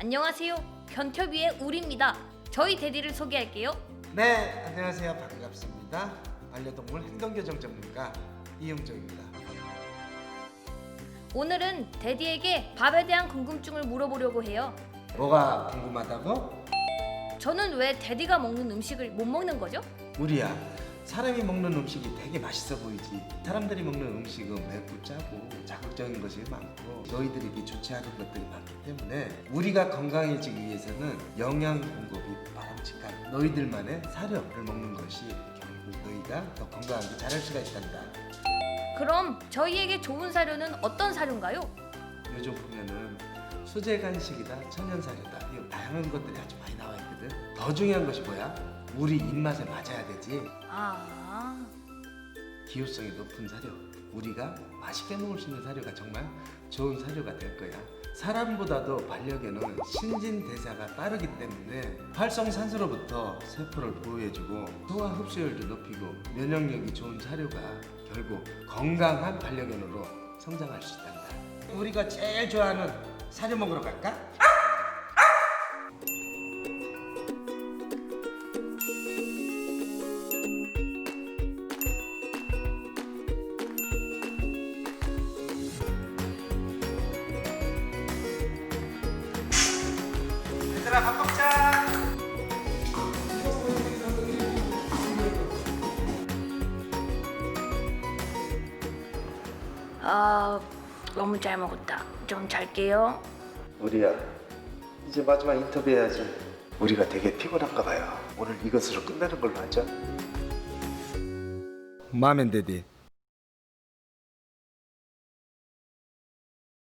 안녕하세요. 견터비의 우리입니다. 저희 대디를 소개할게요. 네, 안녕하세요. 반갑습니다. 반려동물 행동교정 전문가 이용정입니다. 오늘은 대디에게 밥에 대한 궁금증을 물어보려고 해요. 뭐가 궁금하다고? 저는 왜 대디가 먹는 음식을 못 먹는 거죠? 우리야, 사람이 먹는 음식이 되게 맛있어 보이지. 사람들이 먹는 음식은 맵고 짜고 자극적인 것이 많고 너희들에게 좋지 않은 것들이 많기 때문에 우리가 건강해지기 위해서는 영양 공급이 바람직한 너희들만의 사료를 먹는 것이 결국 너희가 더 건강하게 자랄 수가 있단다. 그럼 저희에게 좋은 사료는 어떤 사료인가요? 요즘 보면은 수제 간식이다, 천연 사료다, 이 다양한 것들이 아주 많이 나와 있거든. 더 중요한 것이 뭐야? 우리 입맛에 맞아야 되지. 아, 기호성이 높은 사료. 우리가 맛있게 먹을 수 있는 사료가 정말 좋은 사료가 될 거야. 사람보다도 반려견은 신진대사가 빠르기 때문에 활성산소로부터 세포를 보호해주고 소화 흡수율도 높이고 면역력이 좋은 사료가 결국 건강한 반려견으로 성장할 수 있단다. 우리가 제일 좋아하는 사료 먹으러 갈까? 얘들아 밥 먹자. 아, 너무 잘 먹었다. 좀 잘게요. 우리야 이제 마지막 인터뷰 해야지 우리가 되게 피곤한가 봐요 오늘 이것으로 끝내는 걸로 하죠 마맨데디